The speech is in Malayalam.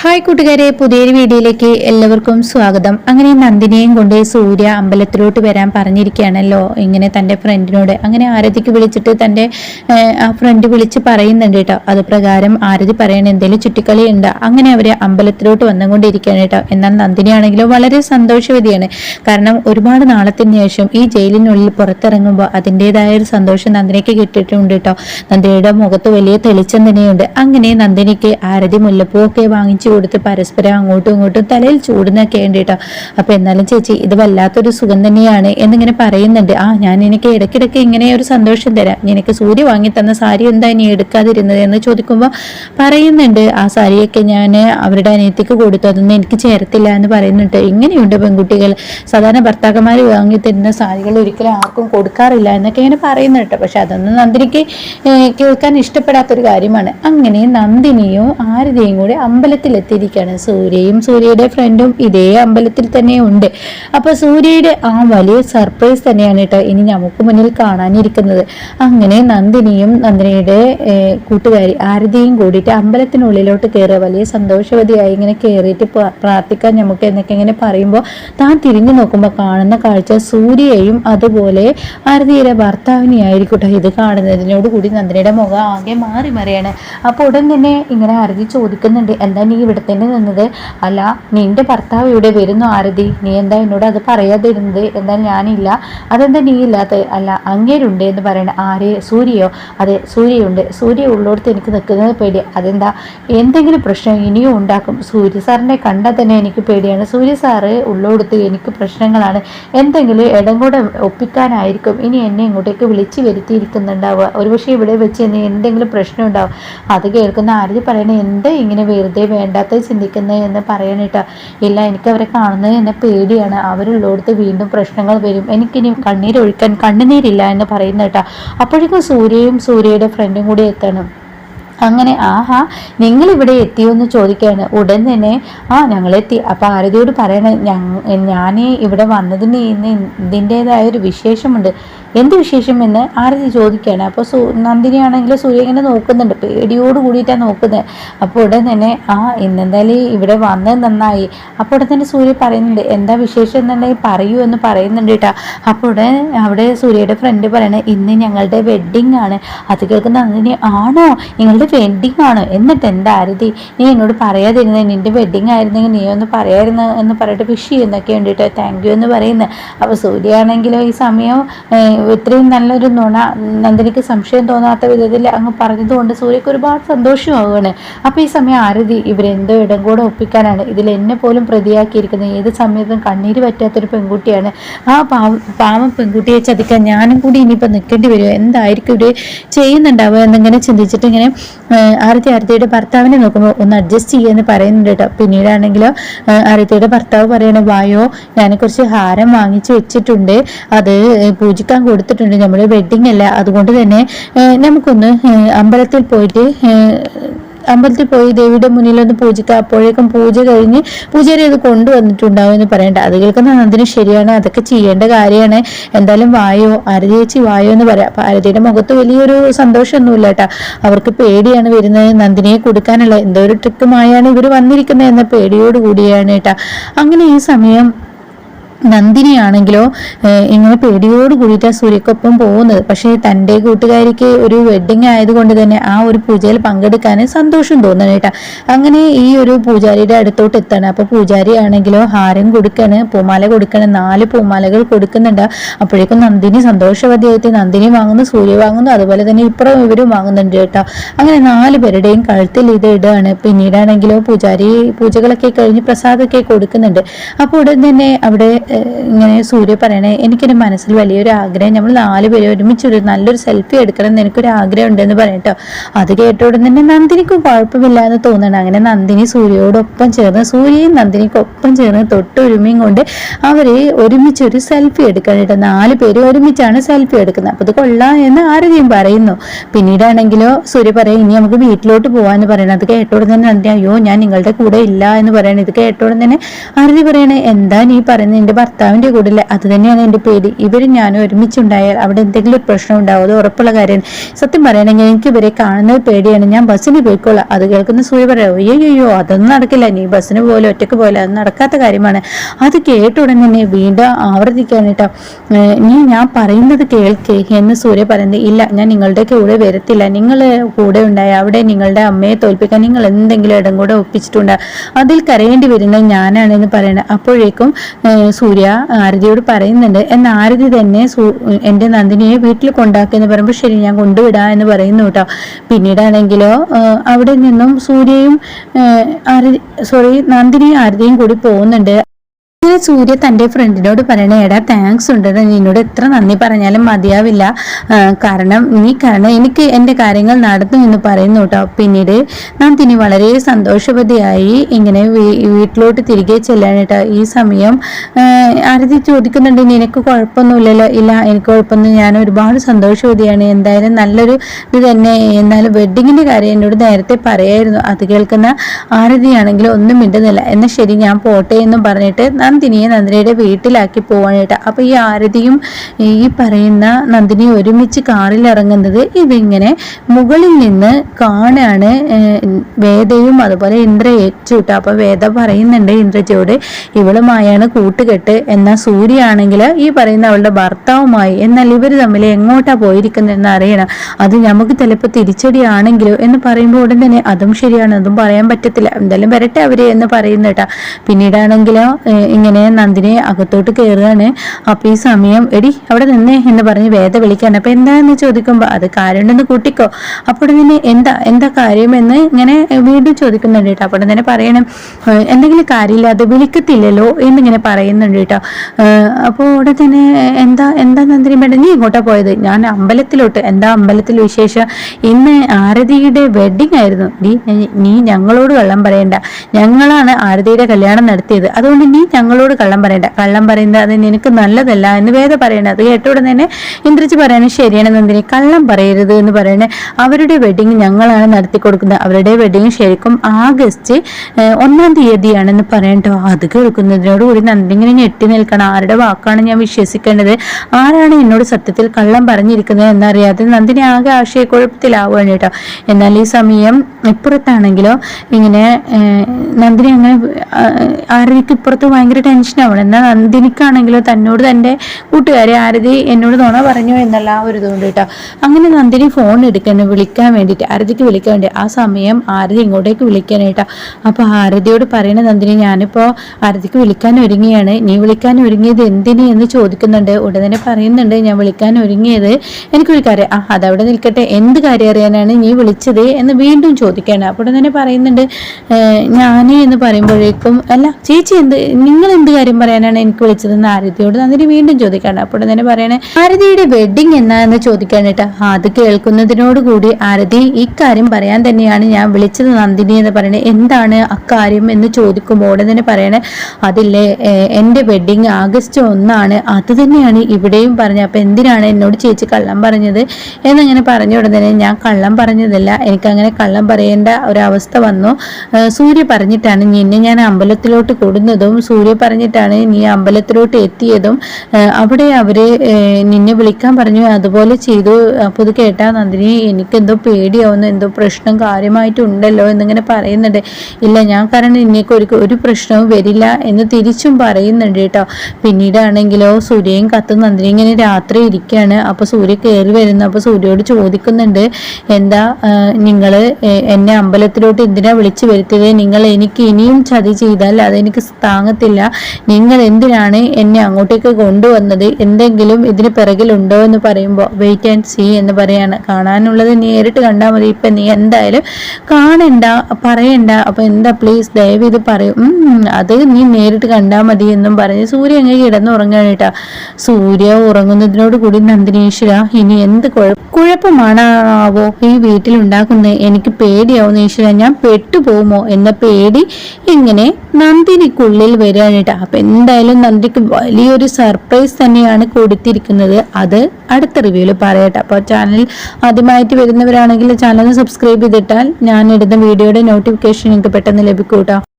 ഹായ് കൂട്ടുകാരെ പുതിയൊരു വീഡിയോയിലേക്ക് എല്ലാവർക്കും സ്വാഗതം. അങ്ങനെ നന്ദിനെയും കൊണ്ട് സൂര്യ അമ്പലത്തിലോട്ട് വരാൻ പറഞ്ഞിരിക്കുകയാണല്ലോ. ഇങ്ങനെ തന്റെ ഫ്രണ്ടിനോട് അങ്ങനെ ആരതിക്ക് വിളിച്ചിട്ട് തന്റെ ആ ഫ്രണ്ട് വിളിച്ച് പറയുന്നുണ്ട് കേട്ടോ. അത് പ്രകാരം ആരതി പറയണ എന്തെങ്കിലും ചുറ്റിക്കളി ഉണ്ട് അങ്ങനെ അവർ അമ്പലത്തിലോട്ട് വന്നുകൊണ്ടിരിക്കുകയാണ് കേട്ടോ. എന്നാൽ നന്ദിനിയാണെങ്കിലും വളരെ സന്തോഷവതിയാണ്. കാരണം ഒരുപാട് നാളത്തിന് ശേഷം ഈ ജയിലിനുള്ളിൽ പുറത്തിറങ്ങുമ്പോൾ അതിന്റെതായ ഒരു സന്തോഷം നന്ദിനിക്ക് കിട്ടിയിട്ടുണ്ട് കേട്ടോ. നന്ദിനിയുടെ മുഖത്ത് വലിയ തെളിച്ചം തന്നെയുണ്ട്. അങ്ങനെ നന്ദിനിക്ക് ആരതി മുല്ലപ്പൂ ഒക്കെ വാങ്ങിച്ചു കൊടുത്ത് പരസ്പരം അങ്ങോട്ടും ഇങ്ങോട്ടും തലയിൽ ചൂടുന്നൊക്കെ ഉണ്ട് കേട്ടോ അപ്പൊ എന്നാലും ചേച്ചി ഇത് വല്ലാത്തൊരു സുഖം തന്നെയാണ് എന്നിങ്ങനെ പറയുന്നുണ്ട്. ആ ഞാൻ എനിക്ക് ഇടയ്ക്കിടയ്ക്ക് ഇങ്ങനെ ഒരു സന്തോഷം തരാം. നിനക്ക് സൂര്യ വാങ്ങി തന്ന സാരി എന്താ ഇനി എടുക്കാതിരുന്നത് എന്ന് ചോദിക്കുമ്പോൾ പറയുന്നുണ്ട്. ആ സാരിയൊക്കെ ഞാൻ അവരുടെ അനിയത്തിക്ക് കൊടുത്തു. അതൊന്നും എനിക്ക് ചേർത്തില്ല എന്ന് പറയുന്നുണ്ട്. ഇങ്ങനെയുണ്ട് പെൺകുട്ടികൾ. സാധാരണ ഭർത്താക്കന്മാർ വാങ്ങി തരുന്ന സാരികൾ ഒരിക്കലും ആർക്കും കൊടുക്കാറില്ല എന്നൊക്കെ ഇങ്ങനെ പറയുന്നുണ്ട്. പക്ഷെ അതൊന്നും നന്ദിനിക്ക് കേൾക്കാൻ ഇഷ്ടപ്പെടാത്തൊരു കാര്യമാണ്. അങ്ങനെ നന്ദിനിയും കൂടെ കൂടി അമ്പലത്തിലെത്തിയിരിക്കുകയാണ്. സൂര്യയും സൂര്യയുടെ ഫ്രണ്ടും ഇതേ അമ്പലത്തിൽ തന്നെ ഉണ്ട്. അപ്പൊ സൂര്യയുടെ ആ വലിയ സർപ്രൈസ് തന്നെയാണ് കേട്ടോ ഇനി നമുക്ക് മുന്നിൽ കാണാനിരിക്കുന്നത്. അങ്ങനെ നന്ദിനിയും നന്ദിനിയുടെ കൂട്ടുകാരി ആരതിയും കൂടിയിട്ട് അമ്പലത്തിനുള്ളിലോട്ട് കയറുക. വലിയ സന്തോഷവതിയായി ഇങ്ങനെ കയറിയിട്ട് പ്ര- പ്രാർത്ഥിക്കാൻ നമുക്ക് എന്നൊക്കെ ഇങ്ങനെ പറയുമ്പോൾ താൻ തിരിഞ്ഞു നോക്കുമ്പോൾ കാണുന്ന കാഴ്ച സൂര്യയെയും അതുപോലെ ആരതിയുടെ ഭർത്താവിനെയായിരിക്കും കേട്ടോ ഇത് കാണുന്നതിനോട് കൂടി നന്ദിനിയുടെ മുഖം ആകെ മാറി മറിയാണ്. അപ്പോൾ ഉടൻ തന്നെ ഇങ്ങനെ ആരതി ചോദിക്കുന്നുണ്ട് എന്താ നീ ഇവിടെ തന്നെ നിന്നത്. അല്ല നിന്റെ ഭർത്താവ് ഇവിടെ വരുന്നു ആരതി. നീ എന്താ എന്നോട് അത് പറയാതിരുന്നത് എന്താ ഞാനില്ല. അതെന്താ നീ ഇല്ലാത്ത? അല്ല അങ്ങേരുണ്ട് എന്ന് പറയണ ആരെ? സൂര്യയോ? അതെ സൂര്യയുണ്ട്. സൂര്യ ഉള്ളോടത്ത് എനിക്ക് നിൽക്കുന്നത് പേടി അതെന്താ? എന്തെങ്കിലും പ്രശ്നം ഇനിയും ഉണ്ടാക്കും. സൂര്യ സാറിനെ കണ്ടാൽ തന്നെ എനിക്ക് പേടിയാണ്. സൂര്യ സാറ് ഉള്ളോടത്ത് എനിക്ക് പ്രശ്നങ്ങളാണ്. എന്തെങ്കിലും ഇടം കൂടെ ഒപ്പിക്കാനായിരിക്കും. ഇനി എന്നെ ഇങ്ങോട്ടേക്ക് വിളിച്ച് വരുത്തിയിരിക്കുന്നുണ്ടാവുക. ഒരുപക്ഷെ ഇവിടെ വെച്ച് എന്തെങ്കിലും പ്രശ്നം ഉണ്ടാവും. അത് കേൾക്കുന്ന ആരതി പറയണേ എന്താ ഇങ്ങനെ വെറുതെ വേണ്ടാത്ത ചിന്തിക്കുന്നത് എന്ന് പറയണിട്ട ഇല്ല എനിക്ക് അവരെ കാണുന്നത് എന്നെ പേടിയാണ്. അവരുള്ളടുത്ത് വീണ്ടും പ്രശ്നങ്ങൾ വരും. എനിക്കിനി കണ്ണീരൊഴുക്കാൻ കണ്ണുനീരില്ല എന്ന് പറയുന്ന കേട്ടാ. അപ്പോഴേക്കും സൂര്യയും സൂര്യയുടെ ഫ്രണ്ടും കൂടി എത്തണം. അങ്ങനെ ആഹാ നിങ്ങൾ ഇവിടെ എത്തിയോ എന്ന് ചോദിക്കുകയാണ്. ഉടൻ തന്നെ ആ ഞങ്ങളെത്തി. അപ്പം ആരതിയോട് പറയണേ ഞാൻ ഇവിടെ വന്നതിന് ഇന്ന് ഇതിന്റെതായ ഒരു വിശേഷമുണ്ട്. എന്ത് വിശേഷം എന്ന് ആരതി ചോദിക്കുകയാണ്. അപ്പോൾ സൂ നന്ദിനിയാണെങ്കിൽ സൂര്യ ഇങ്ങനെ നോക്കുന്നുണ്ട്. പേടിയോട് കൂടിയിട്ടാണ് നോക്കുന്നത്. അപ്പോൾ ഉടൻ തന്നെ ആ ഇന്നെന്തായാലും ഇവിടെ വന്നത് നന്നായി. അപ്പോൾ ഉടൻ തന്നെ സൂര്യ പറയുന്നുണ്ട് എന്താ വിശേഷം എന്നുണ്ടെങ്കിൽ പറയൂ എന്ന് പറയുന്നുണ്ട് കേട്ടോ. അപ്പോൾ ഉടൻ അവിടെ സൂര്യയുടെ ഫ്രണ്ട് പറയണേ ഇന്ന് ഞങ്ങളുടെ വെഡ്ഡിങ് ആണ്. അത് കേൾക്കുന്ന നന്ദിനി ആണോ? നിങ്ങളുടെ വെഡ്ഡിങ് ആണോ. എന്നിട്ട് എന്താ ആരതി? നീ എന്നോട് പറയാതിരുന്നത് നിന്റെ വെഡ്ഡിങ് ആയിരുന്നെങ്കിൽ നീ ഒന്ന് പറയായിരുന്നു എന്ന് പറഞ്ഞിട്ട് വിഷ് ചെയ്യുന്നൊക്കെ വേണ്ടിയിട്ട് താങ്ക് യു എന്ന് പറയുന്നത് അപ്പോൾ സൂര്യ ആണെങ്കിലോ ഈ സമയം ഇത്രയും നല്ലൊരു നുണ നന്ദിനിക്ക് സംശയം തോന്നാത്ത വിധത്തിൽ അങ്ങ് പറഞ്ഞതുകൊണ്ട് സൂര്യക്ക് ഒരുപാട് സന്തോഷമാവുകയാണ്. അപ്പോൾ ഈ സമയം ആരതി ഇവരെന്തോ ഇടം കൂടെ ഒപ്പിക്കാനാണ്. ഇതിൽ എന്നെ പോലും പ്രതിയാക്കിയിരിക്കുന്നത്. ഏത് സമയത്തും കണ്ണീര് പറ്റാത്തൊരു പെൺകുട്ടിയാണ്. ആ പാവ പെൺകുട്ടിയെ ചതിക്കാൻ ഞാനും കൂടി ഇനിയിപ്പോൾ നിൽക്കേണ്ടി വരുമോ? എന്തായിരിക്കും ഇവിടെ ചെയ്യുന്നുണ്ടാവുക എന്നിങ്ങനെ ചിന്തിച്ചിട്ട് ഇങ്ങനെ ആരതി ആരതിയുടെ ഭർത്താവിനെ നോക്കുമ്പോൾ ഒന്ന് അഡ്ജസ്റ്റ് ചെയ്യാന്ന് പറയുന്നുണ്ട് കേട്ടോ. പിന്നീടാണെങ്കിലോ ആരതിയുടെ ഭർത്താവ് പറയണ വായോ ഞാനെ കുറച്ച് ഹാരം വാങ്ങിച്ചു വെച്ചിട്ടുണ്ട്. അത് പൂജിക്കാൻ കൊടുത്തിട്ടുണ്ട്. നമ്മൾ വെഡിങ് അല്ല. അതുകൊണ്ട് തന്നെ നമുക്കൊന്ന് അമ്പലത്തിൽ പോയിട്ട് അമ്പലത്തിൽ പോയി ദേവിയുടെ മുന്നിൽ ഒന്ന് പൂജിക്കാം. അപ്പോഴേക്കും പൂജ കഴിഞ്ഞ് പൂജാരി അത് കൊണ്ടുവന്നിട്ടുണ്ടാവും എന്ന് പറയണ്ട. അത് കേൾക്കുന്ന നന്ദിന് ശരിയാണ്. അതൊക്കെ ചെയ്യേണ്ട കാര്യമാണ്. എന്തായാലും വായോ ആരതിയേച്ചി വായോ എന്ന് പറയാം. അപ്പൊ ആരതിയുടെ മുഖത്ത് വലിയൊരു സന്തോഷമൊന്നുമില്ല കേട്ടോ. അവർക്ക് പേടിയാണ് വരുന്നത് നന്ദിനിയെ കൊടുക്കാനുള്ള. എന്തോ ഒരു ട്രിക്കുമായാണ് ഇവർ വന്നിരിക്കുന്നത് എന്ന പേടിയോട് കൂടിയാണ് കേട്ടാ. അങ്ങനെ ഈ സമയം നന്ദിനിയാണെങ്കിലോ ഇങ്ങനെ പേടിയോട് കൂടിയിട്ട് സൂര്യക്കൊപ്പം പോകുന്നത്. പക്ഷേ തന്റെ കൂട്ടുകാരിക്ക് ഒരു വെഡ്ഡിങ് ആയതുകൊണ്ട് തന്നെ ആ ഒരു പൂജയിൽ പങ്കെടുക്കാൻ സന്തോഷം തോന്നണം കേട്ടാ. അങ്ങനെ ഈ ഒരു പൂജാരിയുടെ അടുത്തോട്ട് എത്താണ്. അപ്പോൾ പൂജാരി ആണെങ്കിലോ ഹാരം കൊടുക്കണ് പൂമാല കൊടുക്കണം നാല് പൂമാലകൾ കൊടുക്കുന്നുണ്ട്. അപ്പോഴേക്കും നന്ദിനി സന്തോഷവതിയായിട്ട് നന്ദിനി വാങ്ങുന്നു സൂര്യ വാങ്ങുന്നു അതുപോലെ തന്നെ ഇപ്പുറം ഇവരും വാങ്ങുന്നുണ്ട് കേട്ടോ. അങ്ങനെ നാല് പേരുടെയും കഴുത്തിൽ ഇത് ഇടുകയാണ് പിന്നീടാണെങ്കിലോ പൂജാരി പൂജകളൊക്കെ കഴിഞ്ഞ് പ്രസാദമൊക്കെ കൊടുക്കുന്നുണ്ട്. അപ്പോൾ ഉടൻ തന്നെ അവിടെ ഇങ്ങനെ സൂര്യ പറയണേ എനിക്കൊരു മനസ്സിൽ വലിയൊരു ആഗ്രഹം. നമ്മൾ നാല് പേര് ഒരുമിച്ച് ഒരു നല്ലൊരു സെൽഫി എടുക്കണം എന്ന് എനിക്കൊരു ആഗ്രഹം ഉണ്ടെന്ന് പറയട്ടോ അത് കേട്ട ഉടൻ തന്നെ നന്ദിനിക്കും കുഴപ്പമില്ല എന്ന് തോന്നണം. അങ്ങനെ നന്ദിനി സൂര്യയോടൊപ്പം ചേർന്ന് സൂര്യയും നന്ദിനിക്കൊപ്പം ചേർന്ന് തൊട്ടൊരുമയും കൊണ്ട് അവർ ഒരുമിച്ച് ഒരു സെൽഫി എടുക്കാനായിട്ട് നാല് പേര് ഒരുമിച്ചാണ് സെൽഫി എടുക്കുന്നത്. അപ്പൊ ഇത് കൊള്ളാം എന്ന് ആരതിയും പറയുന്നു. പിന്നീടാണെങ്കിലോ സൂര്യ പറയും ഇനി നമുക്ക് വീട്ടിലോട്ട് പോകാമെന്ന് പറയണം. അത് കേട്ടോടെ തന്നെ നന്ദി അയ്യോ ഞാൻ നിങ്ങളുടെ കൂടെ ഇല്ല എന്ന് പറയണം. ഇത് കേട്ടോടെ തന്നെ ആരതി പറയണേ എന്താ നീ പറയുന്നത് ഭർത്താവിന്റെ കൂടെ അത് തന്നെയാണ് എന്റെ പേടി. ഇവരും ഞാനും ഒരുമിച്ചുണ്ടായാൽ അവിടെ എന്തെങ്കിലും പ്രശ്നം ഉണ്ടാവും. ഉറപ്പുള്ള കാര്യമാണ് സത്യം പറയണമെങ്കിൽ എനിക്ക് ഇവരെ കാണുന്നത് പേടിയാണ്. ഞാൻ ബസ്സിന് പോയിക്കോളാം. അത് കേൾക്കുന്ന സൂര്യ പറയാം അയ്യോ അതൊന്നും നടക്കില്ല. നീ ബസ്സിന് പോലെ ഒറ്റയ്ക്ക് പോലെ അത് നടക്കാത്ത കാര്യമാണ്. അത് കേട്ട ഉടൻ തന്നെ വീണ്ടും ആവർത്തിക്കാൻ കേട്ടോ. നീ ഞാൻ പറയുന്നത് കേൾക്കേ എന്ന് സൂര്യ പറയുന്നത് ഇല്ല ഞാൻ നിങ്ങളുടെ കൂടെ വരത്തില്ല. നിങ്ങൾ കൂടെ ഉണ്ടായ അവിടെ നിങ്ങളുടെ അമ്മയെ തോൽപ്പിക്കാൻ നിങ്ങൾ എന്തെങ്കിലും ഇടം കൂടെ ഒപ്പിച്ചിട്ടുണ്ട്. അതിൽ കരയേണ്ടി വരുന്നത് ഞാനാണെന്ന് പറയണത് അപ്പോഴേക്കും സൂര്യ ആരതിയോട് പറയുന്നുണ്ട്. എന്നാൽ ആരതി തന്നെ എന്റെ നന്ദിനിയെ വീട്ടിൽ കൊണ്ടാക്കിയെന്ന് പറയുമ്പോൾ ശരി ഞാൻ കൊണ്ടുവിടാം എന്ന് പറയുന്നു കേട്ടോ. പിന്നീടാണെങ്കിലോ അവിടെ നിന്നും സൂര്യയും ആരതി സോറി നന്ദിനിയും ആരതിയും കൂടി പോകുന്നുണ്ട്. അങ്ങനെ സൂര്യ തന്റെ ഫ്രണ്ടിനോട് പറയണേ എടാ താങ്ക്സ് ഉണ്ട്. നിന്നോട് എത്ര നന്ദി പറഞ്ഞാലും മതിയാവില്ല. കാരണം നീ കാരണം എനിക്ക് എന്റെ കാര്യങ്ങൾ നടത്തും എന്ന് പറയുന്നു കേട്ടോ പിന്നീട് നന്ദിനി വളരെ സന്തോഷവതിയായി ഇങ്ങനെ വീട്ടിലോട്ട് തിരികെ ചെല്ലാൻ കേട്ടോ ഈ സമയം ആരതി ചോദിക്കുന്നുണ്ട് നിനക്ക് കുഴപ്പമൊന്നുമില്ലല്ലോ? ഇല്ല എനിക്ക് കുഴപ്പമൊന്നും ഞാൻ ഒരുപാട് സന്തോഷവതിയാണ്. എന്തായാലും നല്ലൊരു ഇത് തന്നെ. എന്നാലും വെഡിങ്ങിന്റെ കാര്യം എന്നോട് നേരത്തെ പറയായിരുന്നു. അത് കേൾക്കുന്ന ആരതിയാണെങ്കിലും ഒന്നും മിണ്ടുന്നില്ല. എന്നാൽ ശരി ഞാൻ പോട്ടെ എന്ന് പറഞ്ഞിട്ട് നന്ദിനിയെ നന്ദിനിയുടെ വീട്ടിലാക്കി പോവാനായിട്ട്. അപ്പോൾ ഈ ആരതിയും ഈ പറയുന്ന നന്ദിനി ഒരുമിച്ച് കാറിൽ ഇറങ്ങുന്നത് ഇതിങ്ങനെ മുകളിൽ നിന്ന് കാണാണ് വേദയും അതുപോലെ ഇന്ദ്ര ഏച്ചുട്ടോ അപ്പോൾ വേദ പറയുന്നുണ്ട് ഇന്ദ്രജയോട് ഇവളുമായാണ് കൂട്ടുകെട്ട് എന്നാൽ സൂര്യയാണെങ്കിൽ ഈ പറയുന്ന അവളുടെ ഭർത്താവുമായി എന്നാൽ ഇവർ തമ്മിൽ എങ്ങോട്ടാ പോയിരിക്കുന്നതെന്ന് അറിയണം. അത് നമുക്ക് ചിലപ്പോൾ തിരിച്ചടിയാണെങ്കിലോ എന്ന് പറയുമ്പോൾ ഉടൻ തന്നെ അതും ശരിയാണ് അതും പറയാൻ പറ്റത്തില്ല. എന്തായാലും വരട്ടെ അവരെ എന്ന് പറയുന്നേട്ടാ പിന്നീടാണെങ്കിലോ ഇങ്ങനെ നന്ദിനെ അകത്തോട്ട് കയറുകയാണ് അപ്പോൾ ഈ സമയം എടി അവിടെ നിന്നേ എന്ന് പറഞ്ഞ് വേദ വിളിക്കാണ് അപ്പോൾ എന്താന്ന് ചോദിക്കുമ്പോൾ അത് കാര്യമുണ്ടെന്ന് കൂട്ടിക്കോ. അപ്പോൾ തന്നെ എന്താ എന്താ കാര്യമെന്ന് ഇങ്ങനെ വീണ്ടും ചോദിക്കുന്നുണ്ട് കേട്ടോ. അപ്പോൾ തന്നെ പറയണം എന്തെങ്കിലും കാര്യമില്ല അത് വിളിക്കത്തില്ലല്ലോ എന്നിങ്ങനെ പറയുന്നുണ്ട് കേട്ടോ. അപ്പോൾ അവിടെ തന്നെ എന്താ എന്താ നന്ദിനി മേഡം നീ ഇങ്ങോട്ടാ പോയത്? ഞാൻ അമ്പലത്തിലോട്ട്. എന്താ അമ്പലത്തിൽ വിശേഷം? ഇന്ന് ആരതിയുടെ വെഡിങ് ആയിരുന്നു. നീ ഞങ്ങളോട് കള്ളം പറയണ്ട. ഞങ്ങളാണ് ആരതിയുടെ കല്യാണം നടത്തിയത്. അതുകൊണ്ട് നീ ഞങ്ങളോട് കള്ളം പറയണ്ട. കള്ളം പറയുന്നത് അത് നിനക്ക് നല്ലതല്ല എന്ന് വേദ പറയണ അത് കേട്ടോടെ തന്നെ ഇന്ദ്രിച്ച് പറയണേ ശരിയാണ് നന്ദിനി കള്ളം പറയരുത് എന്ന് പറയണേ. അവരുടെ വെഡിങ് ഞങ്ങളാണ് നടത്തി കൊടുക്കുന്നത്. അവരുടെ വെഡിങ് ശരിക്കും ആഗസ്റ്റ് ഒന്നാം തീയതിയാണെന്ന് പറയണ്ടോ അത് കേൾക്കുന്നതിനോടുകൂടി നന്ദിനി ഇങ്ങനെ ഞെട്ടി നിൽക്കണം. ആരുടെ വാക്കാണ് ഞാൻ വിശ്വസിക്കേണ്ടത്? ആരാണ് എന്നോട് സത്യത്തിൽ കള്ളം പറഞ്ഞിരിക്കുന്നത് എന്നറിയാതെ നന്ദിനി ആകെ ആശയക്കുഴപ്പത്തിലാവുകയാണ് കേട്ടോ എന്നാൽ ഈ സമയം ഇപ്പുറത്താണെങ്കിലോ ഇങ്ങനെ നന്ദിനി അങ്ങനെ ആരുടെ ഇപ്പുറത്ത് ഭയങ്കര ടെൻഷനാവണം എന്നാൽ നന്ദിനിക്കാണെങ്കിലോ തന്നോട് തന്റെ കൂട്ടുകാരെ ആരതി എന്നോട് തോന്നാ പറഞ്ഞു എന്നല്ല ആ ഒരു ഇതുകൊണ്ട് കേട്ടോ. അങ്ങനെ നന്ദിനി ഫോൺ എടുക്കാൻ വിളിക്കാൻ വേണ്ടിയിട്ട് ആരതിക്ക് വിളിക്കാൻ വേണ്ടി ആ സമയം ആരതി ഇങ്ങോട്ടേക്ക് വിളിക്കാനായിട്ടാ അപ്പോൾ ആരതിയോട് പറയണ നന്ദിനി ഞാനിപ്പോൾ ആരതിക്ക് വിളിക്കാൻ ഒരുങ്ങിയാണ്. നീ വിളിക്കാൻ ഒരുങ്ങിയത് എന്തിന് എന്ന് ചോദിക്കുന്നുണ്ട്. ഉടൻ തന്നെ പറയുന്നുണ്ട് ഞാൻ വിളിക്കാൻ ഒരുങ്ങിയത് എനിക്കൊരു കാര്യം ആ അതവിടെ നിൽക്കട്ടെ. എന്ത് കാര്യം അറിയാനാണ് നീ വിളിച്ചത് എന്ന് വീണ്ടും ചോദിക്കുകയാണ് അപ്പോൾ തന്നെ പറയുന്നുണ്ട് ഞാൻ എന്ന് പറയുമ്പോഴേക്കും അല്ല ചേച്ചി എന്ത് നിങ്ങൾ എന്ത് കാര്യം പറയാനാണ് എനിക്ക് വിളിച്ചതെന്ന് ആരതിയോട് നന്ദി വീണ്ടും ചോദിക്കാണ്. അപ്പോൾ തന്നെ പറയണേ ആരതിയുടെ വെഡിങ് എന്നാ എന്ന് കേട്ടോ അത് കേൾക്കുന്നതിനോട് കൂടി ആരതി ഇക്കാര്യം പറയാൻ തന്നെയാണ് ഞാൻ വിളിച്ചത് നന്ദിനി എന്ന് പറയണേ. എന്താണ് അക്കാര്യം എന്ന് ചോദിക്കുമ്പോൾ ഉടൻ തന്നെ പറയണേ അതില്ലേ എന്റെ വെഡിങ് ആഗസ്റ്റ് ഒന്നാണ്. അത് തന്നെയാണ് ഇവിടെയും പറഞ്ഞത്. അപ്പൊ എന്തിനാണ് എന്നോട് ചേച്ചി കള്ളം പറഞ്ഞത്? എന്നങ്ങനെ പറഞ്ഞ ഉടനെ ഞാൻ കള്ളം പറഞ്ഞതല്ല. എനിക്കങ്ങനെ കള്ളം പറയേണ്ട ഒരവസ്ഥ വന്നു. സൂര്യ പറഞ്ഞിട്ടാണ്. നിന്നെ ഞാൻ അമ്പലത്തിലോട്ട് കൂടുന്നതും സൂര്യ പറഞ്ഞിട്ടാണ് നീ അമ്പലത്തിലോട്ട് എത്തിയതും അവിടെ അവർ നിന്നെ വിളിക്കാൻ പറഞ്ഞു. അതുപോലെ ചെയ്തു. അപ്പോൾ ഇത് കേട്ടാ നന്ദിനി എനിക്കെന്തോ പേടിയാവുന്നു എന്തോ പ്രശ്നം കാര്യമായിട്ടുണ്ടല്ലോ എന്നിങ്ങനെ പറയുന്നുണ്ട്. ഇല്ല ഞാൻ കാരണം നിന്നേക്ക് ഒരു ഒരു പ്രശ്നവും വരില്ല എന്ന് തിരിച്ചും പറയുന്നുണ്ട് കേട്ടോ. പിന്നീടാണെങ്കിലോ സൂര്യയും കത്തും നന്ദിനി ഇങ്ങനെ രാത്രി ഇരിക്കുകയാണ്. അപ്പോൾ സൂര്യ കയറി വരുന്നു. അപ്പോൾ സൂര്യയോട് ചോദിക്കുന്നുണ്ട് എന്താ നിങ്ങൾ എന്നെ അമ്പലത്തിലോട്ട് എന്തിനാ വിളിച്ചു വരുത്തിയത്? നിങ്ങൾ എനിക്ക് ഇനിയും ചതി ചെയ്താൽ അതെനിക്ക് താങ്ങത്തില്ല. നിങ്ങൾ എന്തിനാണ് എന്നെ അങ്ങോട്ടേക്ക് കൊണ്ടുവന്നത്? എന്തെങ്കിലും ഇതിന് പിറകിലുണ്ടോ എന്ന് പറയുമ്പോൾ വെയിറ്റ് ആൻഡ് സീ എന്ന് പറയാണ്. കാണാനുള്ളത് നേരിട്ട് കണ്ടാൽ മതി. ഇപ്പം നീ എന്തായാലും കാണണ്ട പറയണ്ട. അപ്പം എന്താ പ്ലീസ് ദയവ് ഇത് പറയും അത് നീ നേരിട്ട് കണ്ടാൽ മതി എന്നും പറഞ്ഞ് സൂര്യ അങ്ങ് കിടന്നുറങ്ങാണ് കേട്ടാ. സൂര്യ ഉറങ്ങുന്നതിനോട് കൂടി നന്ദിനീശ്വര ഇനി എന്ത് കുഴപ്പമാണാവോ ഈ വീട്ടിലുണ്ടാക്കുന്നത് എനിക്ക് പേടിയാവുന്ന ഈശ്വര ഞാൻ പെട്ടുപോകുമോ? എന്ന പേടി ഇങ്ങനെ നന്ദിനിക്കുള്ളിൽ വരികയാണ് അപ്പൊ എന്തായാലും നന്ദിക്ക് വലിയൊരു സർപ്രൈസ് തന്നെയാണ് കൊടുത്തിരിക്കുന്നത്. അത് അടുത്ത റിവ്യൂവിൽ പറയട്ടെ. അപ്പോൾ ചാനൽ ആദ്യമായിട്ട് വരുന്നവരാണെങ്കിൽ ചാനൽ സബ്സ്ക്രൈബ് ചെയ്തിട്ടാൽ ഞാൻ ഇടുന്ന വീഡിയോയുടെ നോട്ടിഫിക്കേഷൻ നിങ്ങൾക്ക് പെട്ടെന്ന് ലഭിക്കൂട്ടോ.